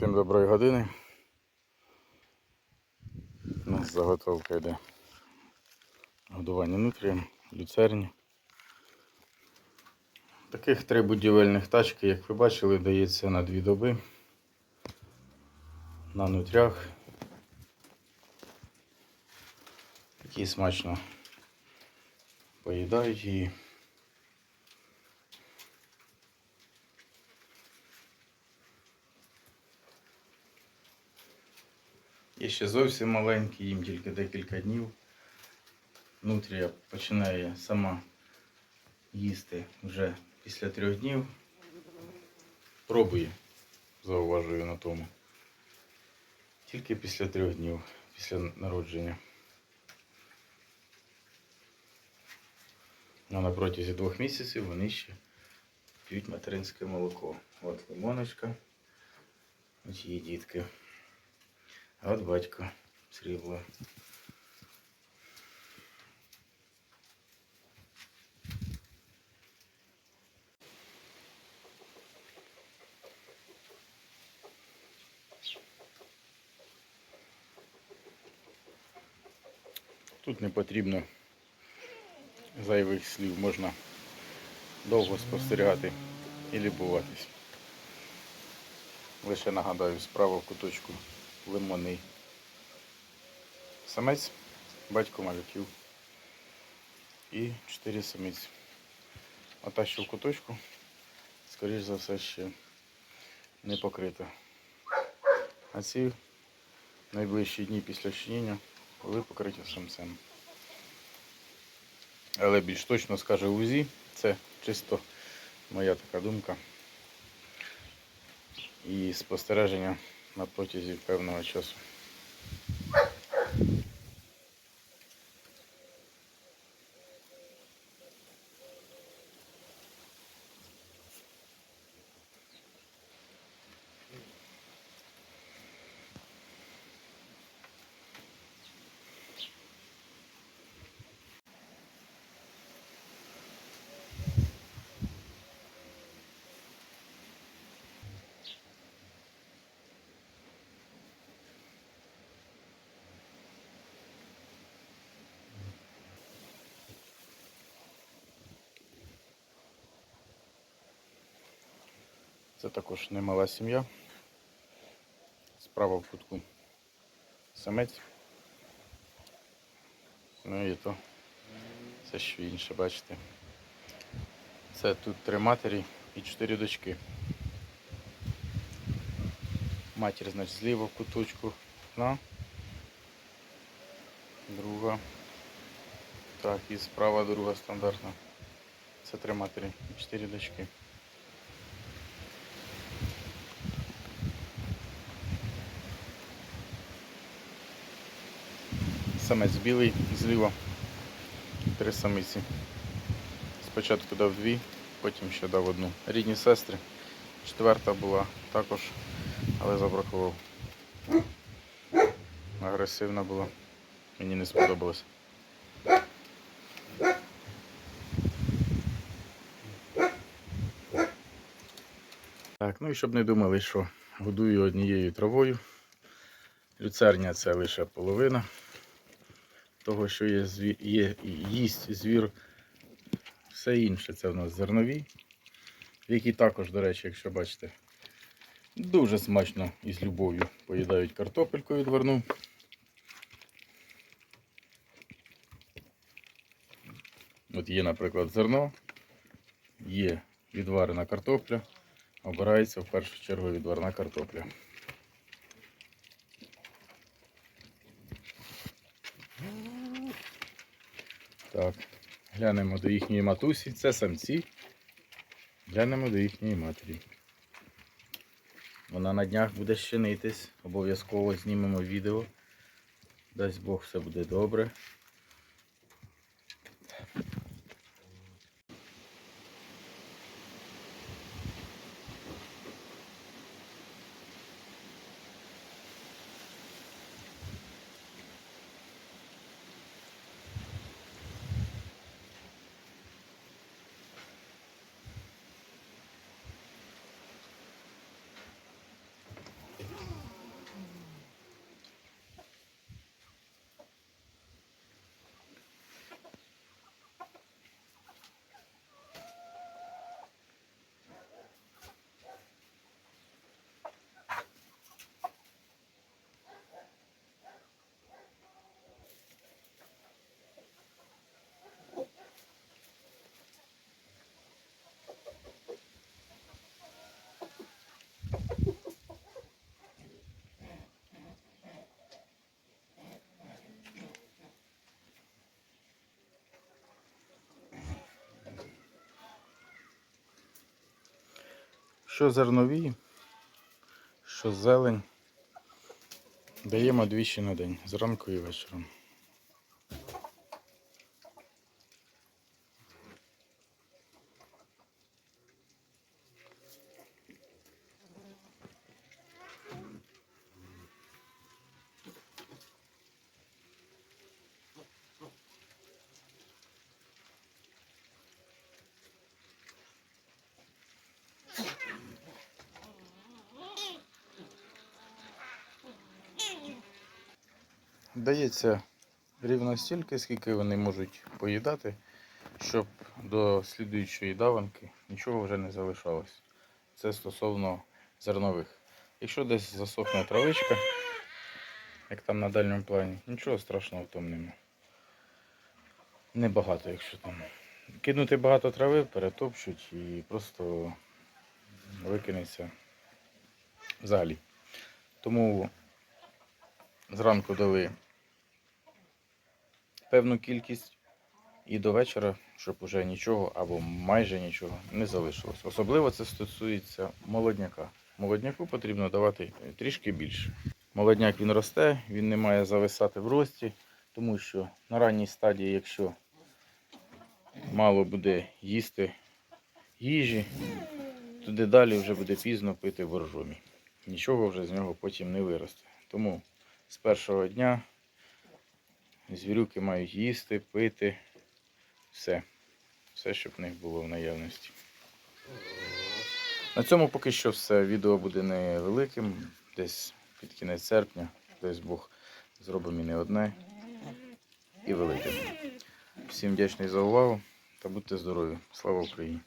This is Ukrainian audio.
Всім доброї години. У нас заготовка йде годування нутрієм, люцерні. Таких три будівельних тачки, як ви бачили, дається на дві доби. На нутрях. Такі смачно поїдають її. Є ще зовсім маленькі, їм тільки декілька днів. Нутрія починає сама їсти вже після трьох днів. Пробує, зауважую на тому. Тільки після трьох днів, після народження. А на протязі двох місяців вони ще п'ють материнське молоко. От лимоночка, ось її дітки. А от батько срібло. Тут не потрібно зайвих слів, можна довго спостерігати і любуватись. Лише нагадаю, справа в куточку лимонний самець, батько малюків і 4 самиці. А та, що в куточку, скоріш за все, ще не покрита. А ці найближчі дні після щеніння були покриті самцем. Але більш точно скаже УЗІ, це чисто моя така думка і спостереження на протязі певного часу. Це також немала сім'я. Справа в кутку самець. Ну і то це що інше, бачите. Це тут три матері і чотири дочки. Матір, значить, зліва в куточку. Одна. Друга. Так, і справа друга стандартна. Це три матері і чотири дочки. Самець білий зліва, три самиці. Спочатку дав дві, потім ще дав одну. Рідні сестри. Четверта була також, але забракував. Агресивна була. Мені не сподобалось. Так, ну і щоб не думали, що годую однією травою. Люцерня це лише половина того, що є, є їсть звір. Все інше це в нас зернові, які також, до речі, якщо бачите, дуже смачно і з любов'ю поїдають картопельку відварну. От є, наприклад, зерно, є відварена картопля, обирається в першу чергу відварна картопля. Так, глянемо до їхньої матусі. Це самці. Глянемо до їхньої матері. Вона на днях буде щинитись. Обов'язково знімемо відео. Дасть Бог все буде добре. Що зернові, що зелень. Даємо двічі на день, зранку і вечором. Дається рівно стільки, скільки вони можуть поїдати, щоб до слідуючої даванки нічого вже не залишалось. Це стосовно зернових. Якщо десь засохне травичка, як там на дальньому плані, нічого страшного в тому нема. Небагато, якщо там. Кинути багато трави, перетопчуть і просто викинеться взагалі. Тому зранку дали певну кількість і до вечора, щоб уже нічого або майже нічого не залишилось. Особливо це стосується молодняка. Молодняку потрібно давати трішки більше. Молодняк він росте, він не має зависати в рості, тому що на ранній стадії, якщо мало буде їсти їжі, туди далі вже буде пізно пити боржомі. Нічого вже з нього потім не виросте. Тому з першого дня звірюки мають їсти, пити, все. Все, щоб в них було в наявності. На цьому поки що все. Відео буде невеликим, десь під кінець серпня. Тобто Бог зробимо і не одне і велике. Всім вдячний за увагу та будьте здорові. Слава Україні!